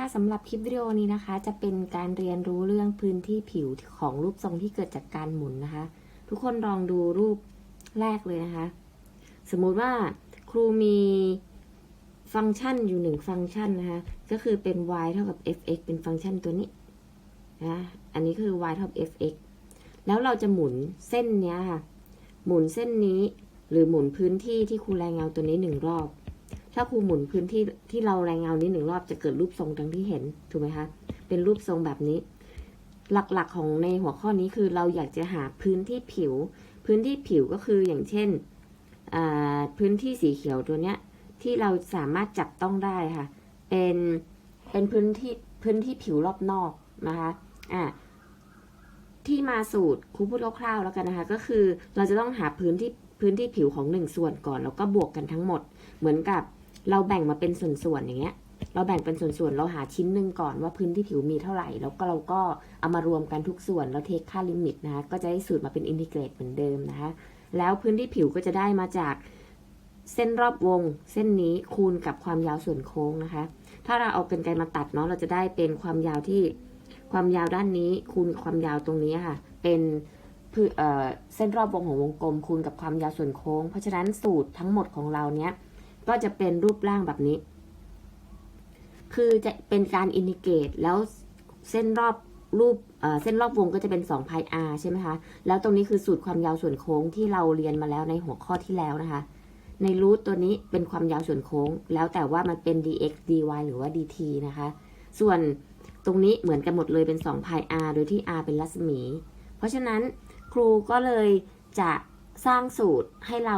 ค่ะสำหรับคลิปวิดีโอนี้นะคะ จะเป็นการเรียนรู้เรื่องพื้นที่ผิวของรูปทรงที่เกิดจากการหมุนนะคะ ทุกคนลองดูรูปแรกเลยนะคะ สมมุติว่าครูมีฟังก์ชันอยู่หนึ่งฟังก์ชันนะคะ ก็คือเป็น y เท่ากับ fx เป็นฟังก์ชันตัวนี้นะอันนี้คือ y เท่ากับ fx แล้วเราจะหมุนเส้นเนี้ยค่ะ หมุนเส้นนี้หรือหมุนพื้นที่ที่ครูแรงเงาตัวนี้หนึ่งรอบ ถ้าครูหมุนพื้นที่ที่เราแรงเงานี้หนึ่งรอบจะเกิดรูปทรงดังที่เห็นถูกไหมคะเป็นรูปทรงแบบนี้ หลักๆของในหัวข้อนี้คือเราอยากจะหาพื้นที่ผิว พื้นที่ผิวก็คืออย่างเช่นพื้นที่สีเขียวตัวเนี้ยที่เราสามารถจับต้องได้ค่ะ เป็นเป็นพื้นที่พื้นที่ผิวรอบนอกนะคะอ่าที่มาสูตรครูพูดคร่าวๆแล้วกันนะคะ ก็คือเราจะต้องหาพื้นที่พื้นที่ผิวของหนึ่งส่วนก่อน แล้วก็บวกกันทั้งหมด เหมือนกับ เราแบ่งมาเป็นส่วนๆอย่างเงี้ย เราแบ่งเป็นส่วนๆ เราหาชิ้นหนึ่งก่อนว่าพื้นที่ผิวมีเท่าไหร่ แล้วก็เราก็เอามารวมกันทุกส่วน แล้วเทคค่าลิมิตนะคะ ก็จะได้สูตรมาเป็นอินทิเกรตเหมือนเดิมนะคะ แล้วพื้นที่ผิวก็จะได้มาจากเส้นรอบวง เส้นนี้คูณกับความยาวส่วนโค้งนะคะ ถ้าเราเอากรรไกรมาตัดเนาะ เราจะได้เป็นความยาวที่ความยาวด้านนี้คูณความยาวตรงนี้ค่ะ เป็นเส้นรอบวงของวงกลมคูณกับความยาวส่วนโค้ง เพราะฉะนั้นสูตรทั้งหมดของเราเนี้ย ก็จะเป็นรูปร่างแบบนี้ คือจะเป็นการอินทิเกรตแล้วเส้นรอบรูปเส้นรอบวงก็จะเป็น2 pi r ใช่ไหมคะ แล้วตรงนี้คือสูตรความยาวส่วนโค้งที่เราเรียนมาแล้วในหัวข้อที่แล้วนะคะ ในรูทตัวนี้เป็นความยาวส่วนโค้ง แล้วแต่ว่ามันเป็น dx dy หรือว่า dt นะคะ ส่วนตรงนี้เหมือนกันหมดเลยเป็น2 pi r โดยที่ r เป็นรัศมี เพราะฉะนั้นครูก็เลยจะสร้างสูตรให้เรา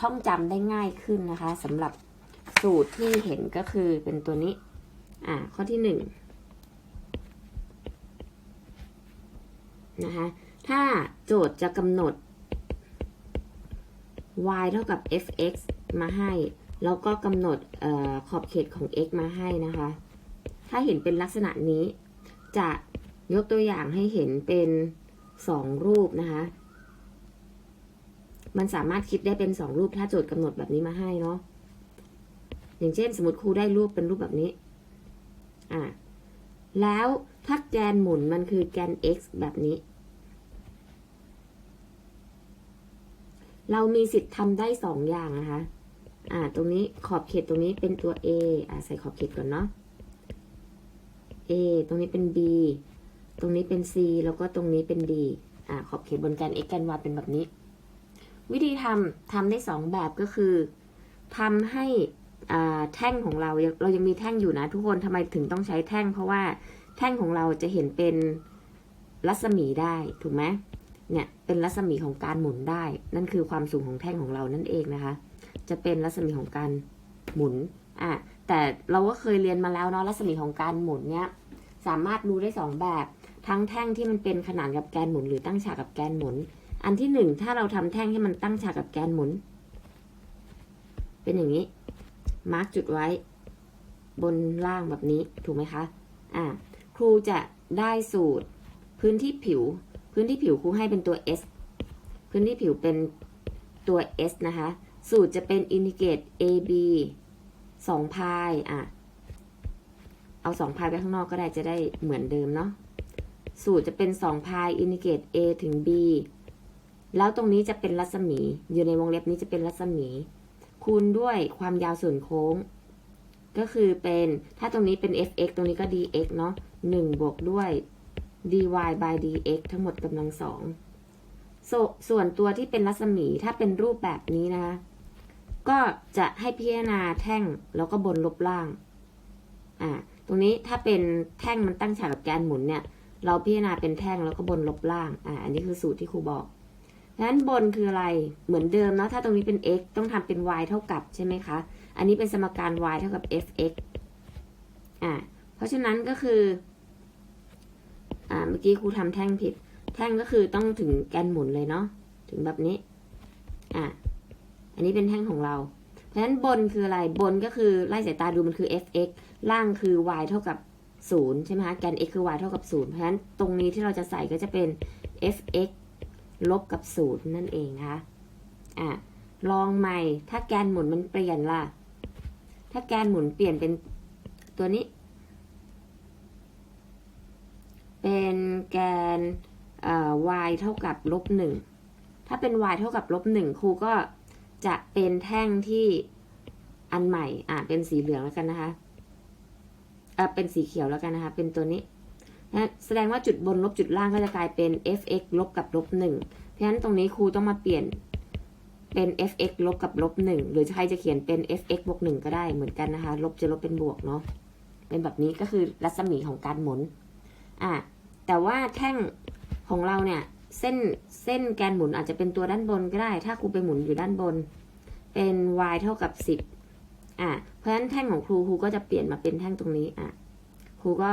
ท่องจำได้ง่ายขึ้นนะคะสำหรับสูตรที่เห็นก็คือเป็นตัวนี้ อ่า ข้อที่หนึ่งนะคะ ถ้าโจทย์จะกำหนด y เท่ากับ fx มาให้ แล้วก็กำหนดออขอบเขตของ x มาให้นะคะ ถ้าเห็นเป็นลักษณะนี้ จะยกตัวอย่างให้เห็นเป็นสองรูปนะคะ มันสามารถคิดได้เป็นสองรูปถ้าโจทย์กำหนดแบบนี้มาให้เนาะอย่างเช่น สมมติครูได้รูปเป็นรูปแบบนี้ อ่า แล้วถ้าแกนหมุนมันคือแกน x แบบนี้ เรามีสิทธิ์ทำได้สองอย่างนะคะ อ่า ตรงนี้ขอบเขตตรงนี้เป็นตัว a อ่าใส่ขอบเขตก่อนเนาะ a ตรงนี้เป็น b ตรงนี้เป็น c แล้วก็ตรงนี้เป็น d อ่า ขอบเขตบนแกน x แกน y เป็นแบบนี้ วิธีทำทำได้สองแบบก็คือทำให้แท่งของเราเรายังมีแท่งอยู่นะทุกคนทำไมถึงต้องใช้แท่ง เพราะว่าแท่งของเราจะเห็นเป็นรัศมีได้ถูกไหมเนี่ยเป็นรัศมีของการหมุนได้ นั่นคือความสูงของแท่งของเรานั่นเองนะคะ จะเป็นรัศมีของการหมุนอะแต่เราก็เคยเรียนมาแล้วเนาะรัศมีของการหมุนเนี่ยสามารถรู้ได้สองแบบ ทั้งแท่งที่มันเป็นขนานกับแกนหมุน หรือตั้งฉากกับแกนหมุน อันที่หนึ่งถ้าเราทำแท่งให้มันตั้งฉากกับแกนหมุน เป็นอย่างนี้ มาร์กจุดไว้ บนล่างแบบนี้ถูกไหมคะอ่าครูจะได้สูตร พื้นที่ผิว พื้นที่ผิวครูให้เป็นตัว s พื้นที่ผิวเป็นตัว s นะคะ สูตรจะเป็นอินทิเกรต ab สองพายอะเอาสองพายไปข้างนอกก็ได้จะได้เหมือนเดิมเนาะสูตรจะเป็นสองพายอินทิเกรต a ถึง b แล้วตรงนี้จะเป็นรัศมี อยู่ในวงเล็บนี้จะเป็นรัศมี คูณด้วยความยาวส่วนโค้ง ก็คือเป็นถ้าตรงนี้เป็น fx ตรงนี้ก็ dx เนาะ1บวกด้วย dy by dx ทั้งหมดกำลังสองสส่วนตัวที่เป็นรัศมีถ้าเป็นรูปแบบนี้นะคะ ก็จะให้พิจารณาแท่งแล้วก็บนลบล่าง อ่า ตรงนี้ถ้าเป็นแท่งมันตั้งฉากกับแกนหมุนเนี่ย เราพิจารณาเป็นแท่งแล้วก็บนลบล่าง อ่า อันนี้คือสูตรที่ครูบอก งนั้นบนคืออะไร เหมือนเดิมเนาะถ้าตรงนี้เป็น x ต้องทำเป็น y เท่ากับใช่ไหมคะ อันนี้เป็นสมการ y เท่ากับ fx อ่า เพราะฉะนั้นก็คือ อ่า เมื่อกี้ครูทำแท่งผิด แท่งก็คือต้องถึงแกนหมุนเลยเนาะ ถึงแบบนี้ อ่า อันนี้เป็นแท่งของเรา เพราะฉะนั้นบนคืออะไร บนก็คือไล่สายตาดูมันคือ fx ล่างคือ y เท่ากับ0ใช่ไหมคะ แกน x คือ y เท่ากับ0เพราะฉะนั้นตรงนี้ที่เราจะใส่ก็จะเป็น fx ลบกับศูนย์นั่นเองนะคะอะลองใหม่ ถ้าแกนหมุนมันเปลี่ยนล่ะ ถ้าแกนหมุนเปลี่ยนเป็นตัวนี้ เป็นแกนอ่า y เท่ากับลบหนึ่ง ถ้าเป็น y เท่ากับลบหนึ่งครูก็จะเป็นแท่งที่อันใหม่ อะ เป็นสีเหลืองแล้วกันนะคะ อะ เป็นสีเขียวแล้วกันนะคะ เป็นตัวนี้ นะแสดงว่าจุดบนลบจุดล่างก็จะกลายเป็น f(x) ลบกับลบหนึ่งเพราะฉะนั้นตรงนี้ครูต้องมาเปลี่ยนเป็น f(x) ลบกับลบหนึ่งหรือใครจะเขียนเป็น f(x) บวกหนึ่งก็ได้เหมือนกันนะคะ ลบจะลบเป็นบวกเนาะเป็นแบบนี้ก็คือรัศมีของการหมุนอะแต่ว่าแท่งของเราเนี่ยเส้นเส้นแกนหมุนอาจจะเป็นตัวด้านบนก็ได้ ถ้าครูไปหมุนอยู่ด้านบน เป็น y เท่ากับสิบอะเพราะฉะนั้นแท่งของครูครูก็จะเปลี่ยนมาเป็นแท่งตรงนี้อะครูก็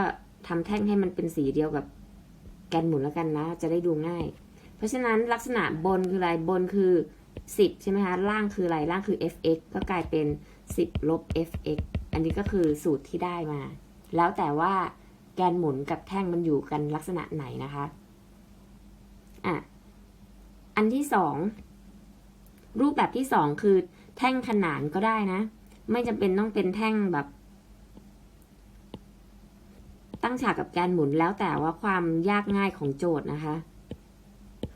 ทำแท่งให้มันเป็นสีเดียวกับแกนหมุนแล้วกันนะ จะได้ดูง่าย เพราะฉะนั้นลักษณะบนคืออะไรบนคือสิบใช่ไหมคะ ล่างคืออะไร ล่างคือ f(x) ก็กลายเป็นสิบลบ f(x) อันนี้ก็คือสูตรที่ได้มา แล้วแต่ว่าแกนหมุนกับแท่งมันอยู่กันลักษณะไหนนะคะ อะ อันที่สอง รูปแบบที่สองคือแท่งขนานก็ได้นะ ไม่จำเป็นต้องเป็นแท่งแบบ ตั้งฉากกับแกนหมุนแล้วแต่ว่าความยากง่ายของโจทย์นะคะ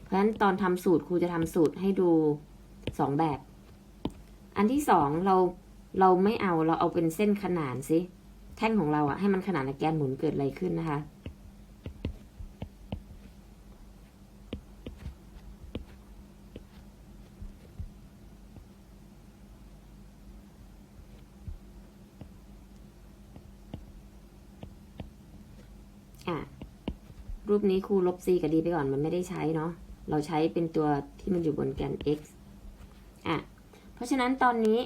เพราะฉะนั้นตอนทำสูตรครูจะทำสูตรให้ดูสองแบบ อันที่สองเราเราไม่เอาเราเอาเป็นเส้นขนานสิแท่งของเราอะให้มันขนานกับแกนหมุนเกิดอะไรขึ้นนะคะ อะ รูปนี้ครูลบ c กับ d ไปก่อนมันไม่ได้ใช้เนาะ เราใช้เป็นตัวที่มันอยู่บนแกน x อะ เพราะฉะนั้นตอนนี้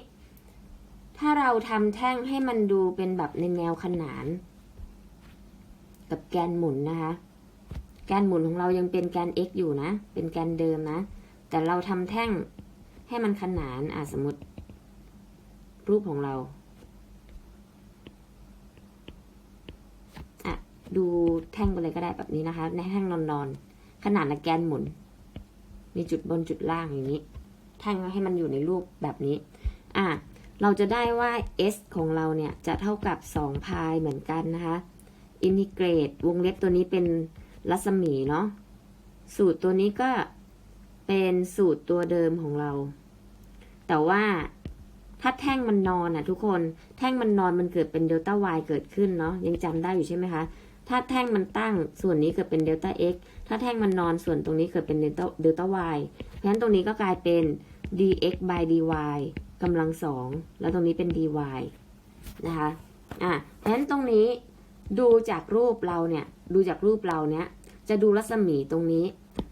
ถ้าเราทำแท่งให้มันดูเป็นแบบในแนวขนาน กับแกนหมุนนะคะ แกนหมุนของเรายังเป็นแกน x อยู่นะ เป็นแกนเดิมนะ แต่เราทำแท่งให้มันขนาน อะสมมติ รูปของเรา อะ ดูแท่งไปเลยก็ได้แบบนี้นะคะ ในแท่งนอนๆ ขนาดในแกนหมุน มีจุดบนจุดล่างอย่างนี้ แท่งให้มันอยู่ในรูปแบบนี้ อะ เราจะได้ว่า s ของเราเนี่ยจะเท่ากับ2พายเหมือนกันนะคะอินทิเกรตวงเล็บตัวนี้เป็นรัศมีเนาะ สูตรตัวนี้ก็เป็นสูตรตัวเดิมของเรา แต่ว่าถ้าแท่งมันนอนอะทุกคน แท่งมันนอนมันเกิดเป็นเดลต้า y เกิดขึ้นเนาะ ยังจำได้อยู่ใช่ไหมคะ ถ้าแท่งมันตั้งส่วนนี้เกิดเป็นเดลต้า x ถ้าแท่งมันนอนส่วนตรงนี้เกิดเป็นเดลต้าเดลต้า y เพราะฉะนั้นตรงนี้ก็กลายเป็น dx by dy กำลังสองแล้วตรงนี้เป็น dy นะคะอะเพราะฉะนั้นตรงนี้ดูจากรูปเราเนี่ย ดูจากรูปเราเนี้ยจะดูรัศมีตรงนี้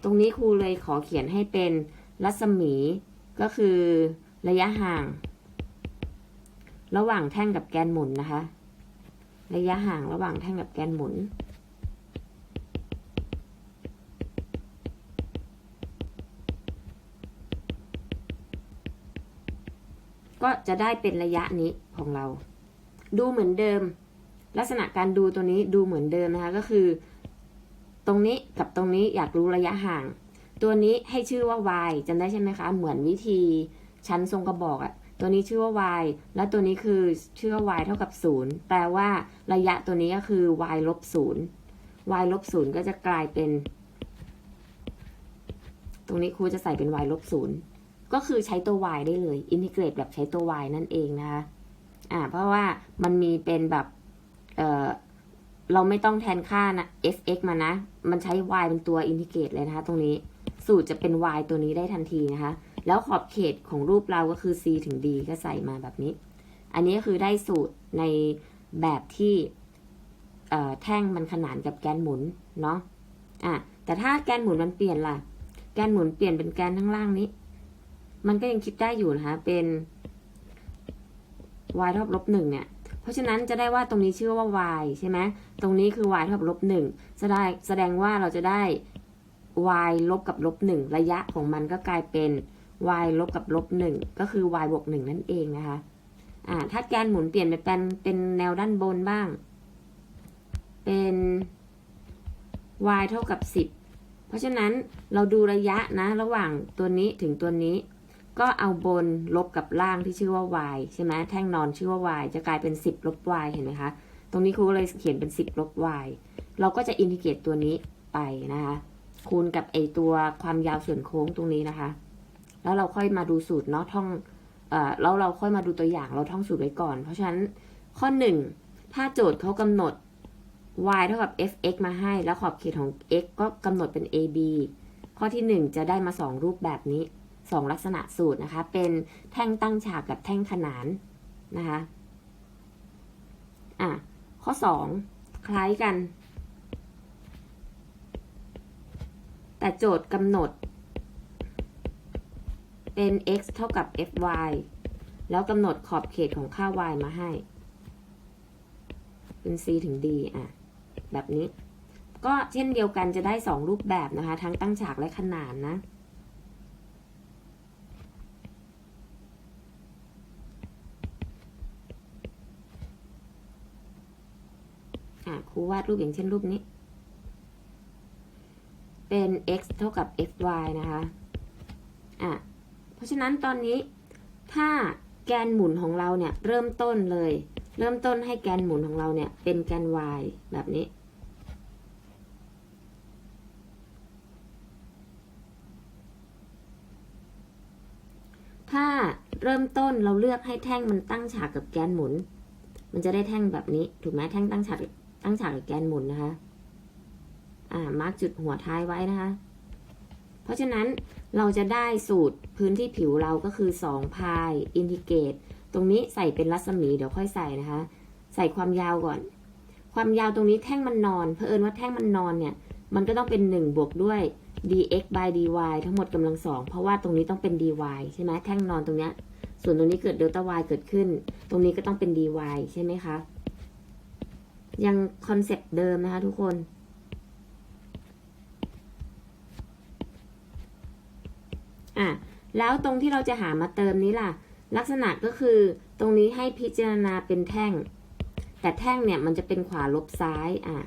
ตรงนี้ครูเลยขอเขียนให้เป็นรัศมีก็คือระยะห่าง ระหว่างแท่งกับแกนหมุนนะคะ ระยะห่างระหว่างแท่งกับแกนหมุน ก็จะได้เป็นระยะนี้ของเรา ดูเหมือนเดิม ลักษณะการดูตัวนี้ดูเหมือนเดิมนะคะก็คือ ตรงนี้กับตรงนี้อยากรู้ระยะห่าง ตัวนี้ให้ชื่อว่า y จำได้ใช่ไหมคะ เหมือนวิธีชั้นทรงกระบอกอะ ตัวนี้ชื่อว่า y แล้วตัวนี้คือชื่อว่า y เท่ากับ 0 แปลว่าระยะตัวนี้ก็คือ y ลบ 0 y ลบ 0 ก็จะกลายเป็น ตรงนี้ครูจะใส่เป็น y ลบ 0 ก็คือใช้ตัว y ได้เลย อินทิเกรตแบบใช้ตัว y นั่นเองนะคะอ่าเพราะว่ามันมีเป็นแบบเออเราไม่ต้องแทนค่านะ f(x) มานะ มันใช้ y เป็นตัวอินทิเกรตเลยนะคะ ตรงนี้ สูตรจะเป็น y ตัวนี้ได้ทันทีนะคะ แล้วขอบเขตของรูปเราก็คือ c ถึง d ก็ใส่มาแบบนี้ อันนี้ก็คือได้สูตรในแบบที่แท่งมันขนานกับแกนหมุนเนาะอะแต่ถ้าแกนหมุนมันเปลี่ยนล่ะ แกนหมุนเปลี่ยนเป็นแกนข้างล่างนี้ มันก็ยังคิดได้อยู่นะคะเป็น y เท่ากับลบหนึ่งเนี่ย เพราะฉะนั้นจะได้ว่าตรงนี้ชื่อว่า y ใช่ไหมตรงนี้คือ y เท่ากับลบหนึ่งแสดงแสดงว่าเราจะได้ y ลบกับลบหนึ่งระยะของมันก็กลายเป็น y ลบกับลบหนึ่งก็คือ y บวกหนึ่งนั่นเองนะคะอ่าถ้าแกนหมุนเปลี่ยนไปเป็นเป็นแนวด้านบนบ้าง เป็น y เท่ากับสิบเพราะฉะนั้นเราดูระยะนะระหว่างตัวนี้ถึงตัวนี้ ก็เอาบนลบกับล่างที่ชื่อว่า y ใช่ไหมแท่งนอนชื่อว่า y จะกลายเป็น 10 ลบ y เห็นไหมคะ ตรงนี้ครูก็เลยเขียนเป็น 10 ลบ y เราก็จะอินทิเกรตตัวนี้ไปนะคะ คูณกับไอตัวความยาวส่วนโค้งตรงนี้นะคะ แล้วเราค่อยมาดูสูตรเนาะท่องเอ่อแล้วเราค่อยมาดูตัวอย่างเราท่องสูตรไว้ก่อน เพราะฉะนั้นข้อหนึ่งถ้าโจทย์เขากำหนด y เท่ากับ fx มาให้ แล้วขอบเขตของ x ก็กำหนดเป็น ab ข้อที่หนึ่งจะได้มาสองรูปแบบนี้สองลักษณะสูตรนะคะ เป็นแท่งตั้งฉากกับแท่งขนานนะคะอะข้อสองคล้ายกัน แต่โจทย์กำหนด เป็น x เท่ากับ fy แล้วกำหนดขอบเขตของค่า y มาให้ เป็น c ถึง d อะ แบบนี้ ก็เช่นเดียวกันจะได้ 2 รูปแบบนะคะ ทั้งตั้งฉากและขนานนะ อะครูวาดรูปอย่างเช่นรูปนี้ เป็น x เท่ากับ fy นะคะ อะ เพราะฉะนั้นตอนนี้ถ้าแกนหมุนของเราเนี่ยเริ่มต้นเลย เริ่มต้นให้แกนหมุนของเราเนี่ยเป็นแกน y แบบนี้ ถ้าเริ่มต้นเราเลือกให้แท่งมันตั้งฉากกับแกนหมุน มันจะได้แท่งแบบนี้ ถูกไหมแท่งตั้งฉากตั้งฉากกับแกนหมุนนะคะ อ่ามาร์กจุดหัวท้ายไว้นะคะ เพราะฉะนั้นเราจะได้สูตรพื้นที่ผิวเราก็คือ2พายอินทิเกรตตรงนี้ใส่เป็นรัศมีเดี๋ยวค่อยใส่นะคะ ใส่ความยาวก่อน ความยาวตรงนี้แท่งมันนอนเผอิญว่าแท่งมันนอนเนี่ย มันก็ต้องเป็น 1 บวกด้วย dx by dy ทั้งหมดกำลังสองเพราะว่าตรงนี้ต้องเป็น dy ใช่ไหมแท่งนอนตรงเนี้ยส่วนตรงนี้เกิดเดลต้า y เกิดขึ้น ตรงนี้ก็ต้องเป็น dy ใช่ไหมคะ ยังคอนเซปต์เดิมนะคะทุกคน อะแล้วตรงที่เราจะหามาเติมนี้ล่ะ ลักษณะก็คือตรงนี้ให้พิจารณาเป็นแท่ง แต่แท่งเนี่ยมันจะเป็นขวาลบซ้ายอะ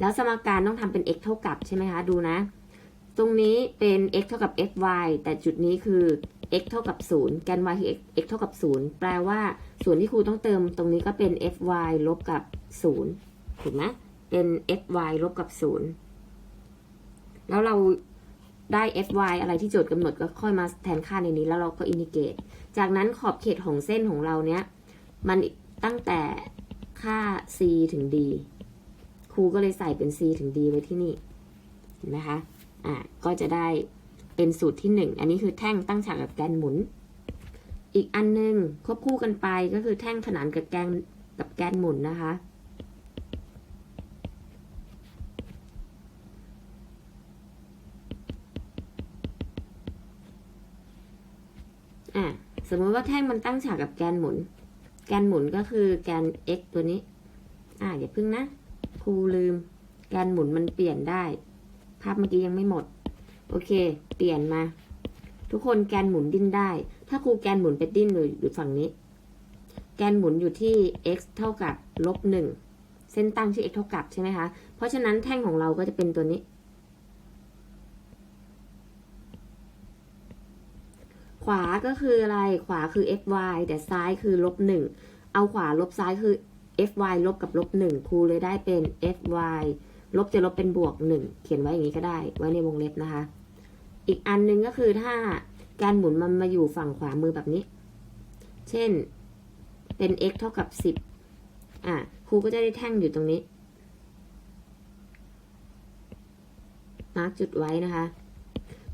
แล้วสมการต้องทำเป็น x เท่ากับใช่ไหมคะ ดูนะ ตรงนี้เป็น x เท่ากับ fy แต่จุดนี้คือ x เท่ากับ 0 แกน y คือ x, x เท่ากับ 0 แปลว่าส่วนที่ครูต้องเติมตรงนี้ก็เป็น fy ลบกับ 0 ถูกไหมเป็น fy ลบกับ 0 แล้วเรา ได้ fy อะไรที่โจทย์กำหนดก็ค่อยมาแทนค่าในนี้แล้วเราก็อินทิเกรตจากนั้นขอบเขตของเส้นของเราเนี้ยมันตั้งแต่ค่า c ถึง d ครูก็เลยใส่เป็น c ถึง d ไว้ที่นี่เห็นไหมคะอ่าก็จะได้เป็นสูตรที่หนึ่งอันนี้คือแท่งตั้งฉากกับแกนหมุน อีกอันหนึงควบคู่กันไปก็คือแท่งขนานกับแกนกับแกนหมุนนะคะ อะ สมมติว่าแท่งมันตั้งฉากกับแกนหมุน แกนหมุนก็คือแกน x ตัวนี้ อ่าอย่าพึ่งนะ ครูลืม แกนหมุนมันเปลี่ยนได้ ภาพเมื่อกี้ยังไม่หมด โอเค เปลี่ยนมา ทุกคนแกนหมุนดิ้นได้ ถ้าครูแกนหมุนไปดิ้นอยู่อยู่ฝั่งนี้ แกนหมุนอยู่ที่ x เท่ากับลบหนึ่ง เส้นตั้งที่ x เท่ากับใช่ไหมคะ เพราะฉะนั้นแท่งของเราก็จะเป็นตัวนี้ ขวาก็คืออะไร ขวาคือ fy แต่ซ้ายคือลบหนึ่ง เอาขวาลบซ้ายคือ fy ลบกับลบหนึ่งครูเลยได้เป็น fy ลบจะลบเป็นบวกหนึ่ง เขียนไว้อย่างนี้ก็ได้ ไว้ในวงเล็บนะคะ อีกอันนึงก็คือถ้าการหมุนมันมาอยู่ฝั่งขวามือแบบนี้ เช่น เป็น x เท่ากับสิบอะ ครูก็จะได้แท่งอยู่ตรงนี้ มาร์กจุดไว้นะคะ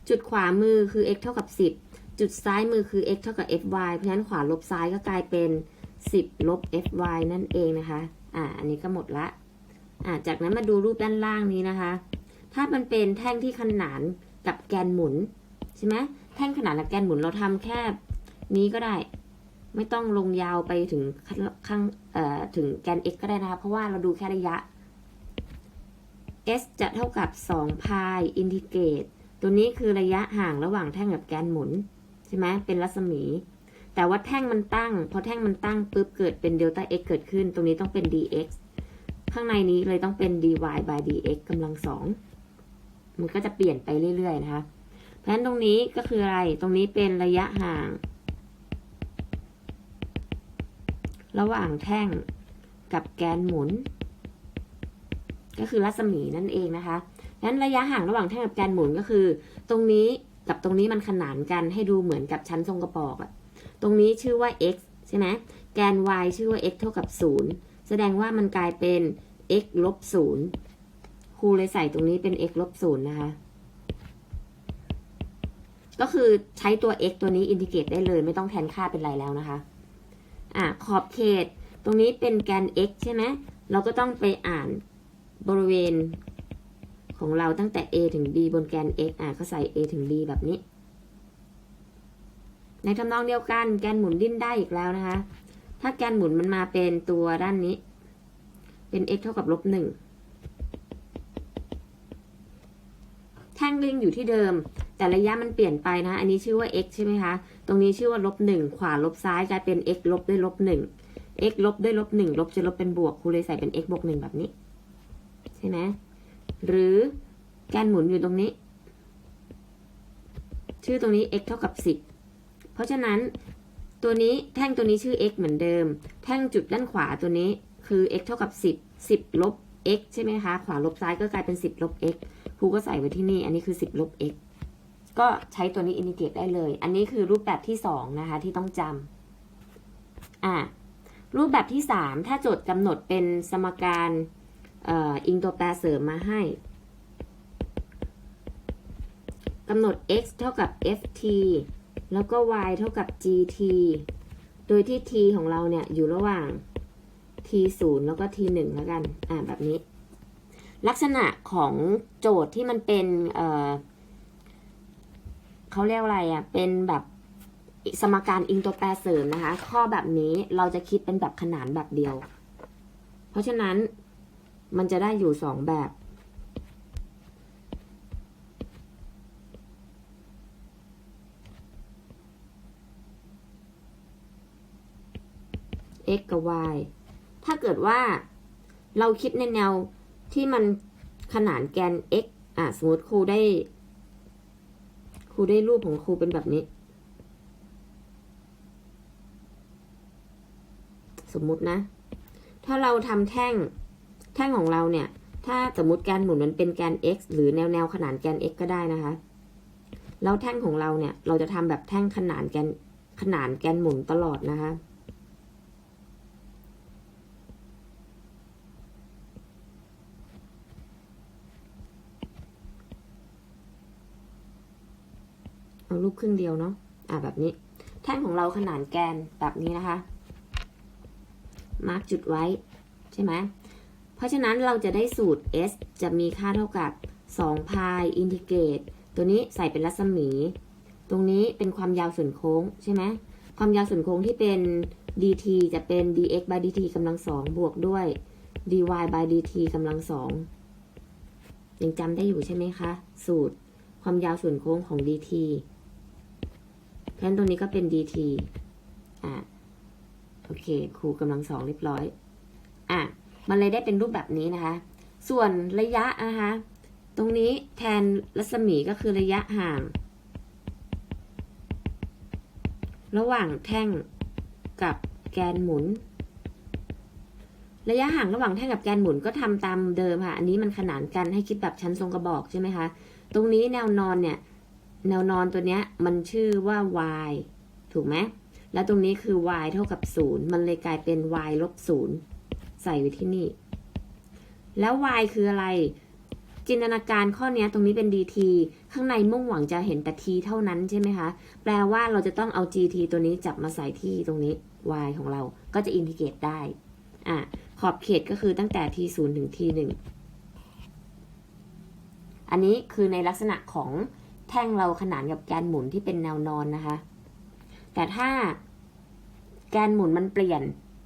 จุดขวามือคือ x เท่ากับสิบ จุดซ้ายมือคือ x เท่ากับ fy เพราะฉะนั้นขวาลบซ้ายก็กลายเป็น 10 ลบ fy นั่นเองนะคะ อ่า อันนี้ก็หมดละ อ่า จากนั้นมาดูรูปด้านล่างนี้นะคะ ถ้ามันเป็นแท่งที่ขนานกับแกนหมุนใช่ไหมแท่งขนานกับแกนหมุนเราทำแค่นี้ก็ได้ ไม่ต้องลงยาวไปถึงข้างเอ่อถึงแกน x ก็ได้นะคะ เพราะว่าเราดูแค่ระยะ s จะเท่ากับ2พายอินทิเกรตตัวนี้คือระยะห่างระหว่างแท่งกับแกนหมุน ใช่ไหมเป็นรัศมี แต่ว่าแท่งมันตั้ง พอแท่งมันตั้งปุ๊บเกิดเป็นเดลต้า x เกิดขึ้น ตรงนี้ต้องเป็น dx ข้างในนี้เลยต้องเป็น dy by dx กำลังสองมันก็จะเปลี่ยนไปเรื่อยๆนะคะ เพราะฉะนั้นตรงนี้ก็คืออะไร ตรงนี้เป็นระยะห่าง ระหว่างแท่งกับแกนหมุน ก็คือรัศมีนั่นเองนะคะงั้นระยะห่างระหว่างแท่งกับแกนหมุนก็คือ ตรงนี้ กับตรงนี้มันขนานกันให้ดูเหมือนกับชั้นทรงกระบอกอะตรงนี้ชื่อว่า x ใช่ไหมแกน y ชื่อว่า x เท่ากับ 0 แสดงว่ามันกลายเป็น x ลบ 0ครูเลยใส่ตรงนี้เป็น x ลบ 0 นะคะ ก็คือใช้ตัว x ตัวนี้อินทิเกรตได้เลย ไม่ต้องแทนค่าเป็นไรแล้วนะคะ อะขอบเขต ตรงนี้เป็นแกน x ใช่ไหมเราก็ต้องไปอ่านบริเวณ ของเราตั้งแต่ a ถึง b บนแกน x อะก็ใส่ a ถึง b แบบนี้ ในทำนองเดียวกันแกนหมุนดิ้นได้อีกแล้วนะคะ ถ้าแกนหมุนมันมาเป็นตัวด้านนี้ เป็น x เท่ากับลบหนึ่งแท่งลิงอยู่ที่เดิม แต่ระยะมันเปลี่ยนไปนะ อันนี้ชื่อว่า x ใช่ไหมคะ ตรงนี้ชื่อว่าลบหนึ่งขวาลบซ้ายกลายเป็น x ลบด้วยลบหนึ่ง x ลบด้วยลบหนึ่งลบจะลบเป็นบวกครูเลยใส่เป็น x บวกหนึ่งแบบนี้ ใช่ไหม หรือแกนหมุนอยู่ตรงนี้ ชื่อตรงนี้ x เท่ากับสิบเพราะฉะนั้นตัวนี้แท่งตัวนี้ชื่อ x เหมือนเดิม แท่งจุดด้านขวาตัวนี้คือ x เท่ากับสิบสิบลบ x ใช่ไหมคะ ขวาลบซ้ายก็กลายเป็นสิบลบ x ครูก็ใส่ไว้ที่นี่ อันนี้คือสิบลบ x ก็ใช้ตัวนี้อินดิเกตได้เลย อันนี้คือรูปแบบที่สองนะคะ ที่ต้องจำอะรูปแบบที่สามถ้าโจทย์กำหนดเป็นสมการ อิงตัวแปรเสริมมาให้กำหนด x เท่ากับ ft แล้วก็ y เท่ากับ gt โดยที่ t ของเราเนี่ย อยู่ระหว่าง t 0แล้วก็ t 1แล้วกัน อ่าแบบนี้ ลักษณะของโจทย์ที่มันเป็น เอ่อเขาเรียกอะไรอะ่ะ เป็นแบบสมการอิงตัวแปรเสริมนะคะ ข้อแบบนี้เราจะคิดเป็นแบบขนานแบบเดียว เพราะฉะนั้น มันจะได้อยู่สองแบบ x กับ y ถ้าเกิดว่าเราคิดในแนวที่มันขนานแกน x อะสมมติครูได้ ครูได้รูปของครูเป็นแบบนี้ สมมุตินะ ถ้าเราทำแท่ง ท่งของเราเนี่ย ถ้าสมมติแกนหมุนมันเป็นแกน x หรือแนวแนวขนานแกน x ก็ได้นะคะ แล้วแท่งของเราเนี่ย เราจะทำแบบแท่งขนานแกนขนานแกนหมุนตลอดนะคะ เอารูปครึ่งเดียวเนาะ อะแบบนี้ แท่งของเราขนานแกนแบบนี้นะคะ มาร์กจุดไว้ใช่ไหม เพราะฉะนั้นเราจะได้สูตร s จะมีค่าเท่ากับ2พายอินทิเกรตตัวนี้ใส่เป็นรัศมี ตรงนี้เป็นความยาวส่วนโค้งใช่ไหมความยาวส่วนโค้งที่เป็น dt จะเป็น dx by dt กำลังสองบวกด้วย dy by dt กำลังสองยังจำได้อยู่ใช่ไหมคะ สูตรความยาวส่วนโค้งของ dt เพราะฉะนั้นตรงนี้ก็เป็น dt อะ โอเค ครูกำลังสองเรียบร้อย อะ มันเลยได้เป็นรูปแบบนี้นะคะ ส่วนระยะนะคะ ตรงนี้แทนรัศมีก็คือระยะห่าง ระหว่างแท่งกับแกนหมุน ระยะห่างระหว่างแท่งกับแกนหมุนก็ทำตามเดิมค่ะ อันนี้มันขนานกันให้คิดแบบชั้นทรงกระบอกใช่ไหมคะ ตรงนี้แนวนอนเนี่ย แนวนอนตัวเนี้ยมันชื่อว่า y ถูกไหม แล้วตรงนี้คือ y เท่ากับ 0 มันเลยกลายเป็น y ลบ0 ใส่ไว้ที่นี่ แล้ว y คืออะไร จินตนาการข้อนี้ตรงนี้เป็น dt ข้างในมุ่งหวังจะเห็นแต่ t เท่านั้นใช่ไหมคะ แปลว่าเราจะต้องเอา gt ตัวนี้จับมาใส่ที่ตรงนี้ y ของเราก็จะอินทิเกรตได้ อะ ขอบเขตก็คือตั้งแต่ t 0ถึง t 1อันนี้คือในลักษณะของแท่งเราขนานกับแกนหมุนที่เป็นแนวนอนนะคะ แต่ถ้าแกนหมุนมันเปลี่ยน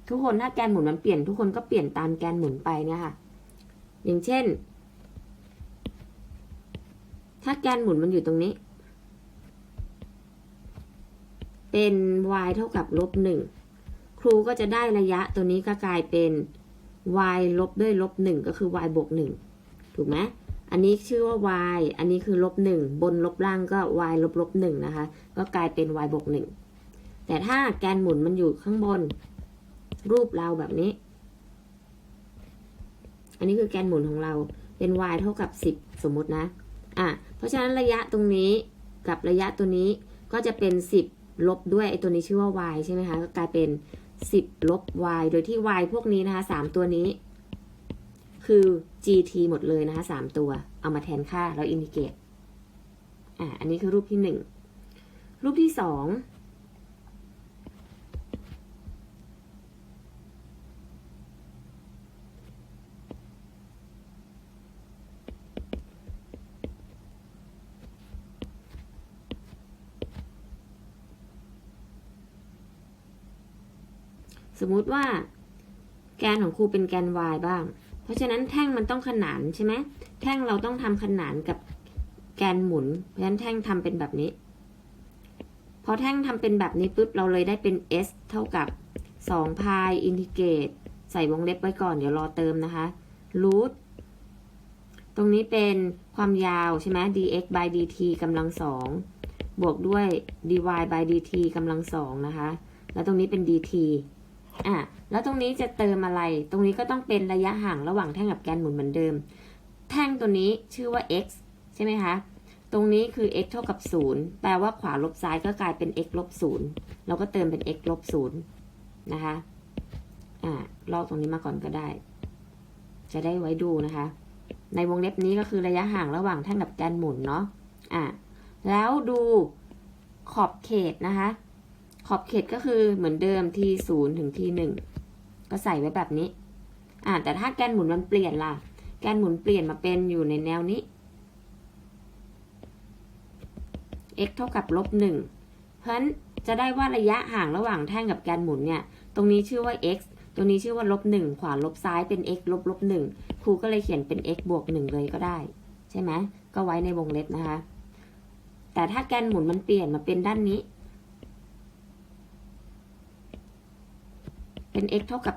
ทุกคนถ้าแกนหมุนมันเปลี่ยนทุกคนก็เปลี่ยนตามแกนหมุนไปเนี่ยค่ะ อย่างเช่น ถ้าแกนหมุนมันอยู่ตรงนี้ เป็น y เท่ากับลบหนึ่งครูก็จะได้ระยะตัวนี้ก็กลายเป็น y ลบด้วยลบหนึ่งก็คือ y บวกหนึ่งถูกไหมอันนี้ชื่อว่า y อันนี้คือลบหนึ่งบนลบล่างก็ y ลบลบหนึ่งนะคะ ก็กลายเป็น y บวกหนึ่งแต่ถ้าแกนหมุนมันอยู่ข้างบน รูปเราแบบนี้ อันนี้คือแกนหมุนของเราเป็น y เท่ากับ 10 สมมตินะ อะ เพราะฉะนั้นระยะตรงนี้กับระยะตัวนี้ก็จะเป็น 10 ลบด้วยไอ้ตัวนี้ชื่อว่า y ใช่ไหมคะ ก็กลายเป็น 10 ลบ y โดยที่ y พวกนี้นะคะ3ตัวนี้ คือ gt หมดเลยนะคะ3ตัว เอามาแทนค่าแล้วอินทิเกรตอะ อันนี้คือรูปที่ 1 รูปที่ 2 มมุติว่า แกนของครูเป็นแกน y บ้าง เพราะฉะนั้นแท่งมันต้องขนานใช่ไหมแท่งเราต้องทำขนานกับแกนหมุน เพราะฉะนั้นแท่งทำเป็นแบบนี้ พอแท่งทำเป็นแบบนี้ปุ๊บเราเลยได้เป็น s เท่ากับ2พายอินทิเกรตใส่วงเล็บไว้ก่อนเดี๋ยวรอเติมนะคะรูทตรงนี้เป็นความยาวใช่ไหม dx by dt กำลังสองบวกด้วย dy by dt กำลังสองนะคะ แล้วตรงนี้เป็น dt อะแล้วตรงนี้จะเติมอะไร ตรงนี้ก็ต้องเป็นระยะห่างระหว่างแท่งกับแกนหมุนเหมือนเดิม แท่งตัวนี้ชื่อว่า x ใช่ไหมคะ ตรงนี้คือ x เท่ากับ 0 แปลว่าขวาลบซ้ายก็กลายเป็น x ลบ0เราก็เติมเป็น x ลบ0นะคะ อ่าลอกตรงนี้มาก่อนก็ได้ จะได้ไว้ดูนะคะ ในวงเล็บนี้ก็คือระยะห่างระหว่างแท่งกับแกนหมุนเนาะ อะแล้วดูขอบเขตนะคะ ขอบเขตก็คือเหมือนเดิม t 0ถึง t 1ก็ใส่ไว้แบบนี้ อ่าแต่ถ้าแกนหมุนมันเปลี่ยนล่ะ แกนหมุนเปลี่ยนมาเป็นอยู่ในแนวนี้ x เท่ากับลบหนึ่งเพราะฉะนั้นจะได้ว่าระยะห่างระหว่างแท่งกับแกนหมุนเนี่ย ตรงนี้ชื่อว่า x ตรงนี้ชื่อว่าลบหนึ่งขวาลบซ้ายเป็น x ลบลบหนึ่งครูก็เลยเขียนเป็น x บวกหนึ่งเลยก็ได้ ใช่ไหมก็ไว้ในวงเล็บนะคะ แต่ถ้าแกนหมุนมันเปลี่ยนมาเป็นด้านนี้ เป็น x เท่ากับ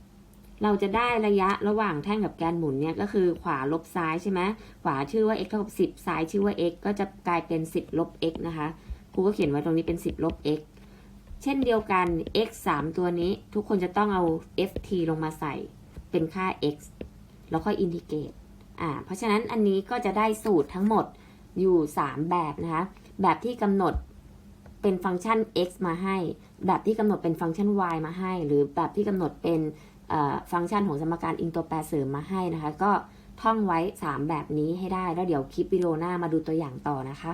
10 เราจะได้ระยะระหว่างแท่งกับแกนหมุนเนี่ยก็คือขวาลบซ้ายใช่ไหมขวาชื่อว่า x เท่ากับ 10 ซ้ายชื่อว่า x ก็จะกลายเป็น 10 ลบ x นะคะครูก็เขียนไว้ตรงนี้เป็น 10 ลบ x เช่นเดียวกัน x 3 ตัวนี้ทุกคนจะต้องเอา ft ลงมาใส่เป็นค่า x แล้วค่อยอินทิเกรตอ่า เพราะฉะนั้นอันนี้ก็จะได้สูตรทั้งหมดอยู่ 3 แบบนะคะ แบบที่กำหนดเป็นฟังก์ชัน x มาให้ แบบที่กำหนดเป็นฟังก์ชัน y มาให้ หรือแบบที่กำหนดเป็นฟังก์ชันของสมการอิงตัวแปรเสริมมาให้นะคะ ก็ท่องไว้ 3 แบบนี้ให้ได้ แล้วเดี๋ยวคลิปวิดีโอหน้ามาดูตัวอย่างต่อนะคะ